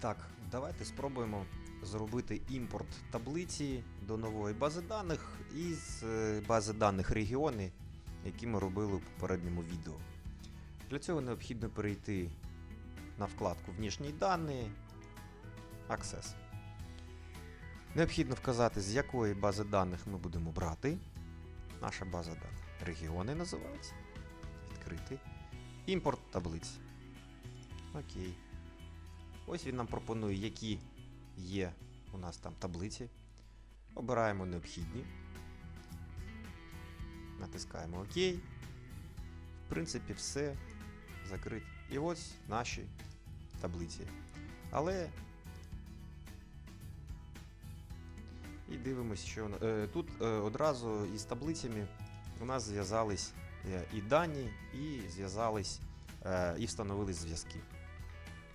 Так, давайте спробуємо зробити імпорт таблиці до нової бази даних із е, бази даних регіони, які ми робили у попередньому відео. Для цього необхідно перейти на вкладку Внішні дані, Access. Необхідно вказати, з якої бази даних ми будемо брати. Наша база даних регіони називається. Відкрити. Імпорт таблиці. Окей. Ось він нам пропонує, які є у нас там таблиці. Обираємо необхідні. Натискаємо ОК. В принципі, все закрито. І ось наші таблиці. Але. І дивимося, що е, тут е, одразу із таблицями у нас зв'язались е, і дані, і зв'язались і встановились зв'язки.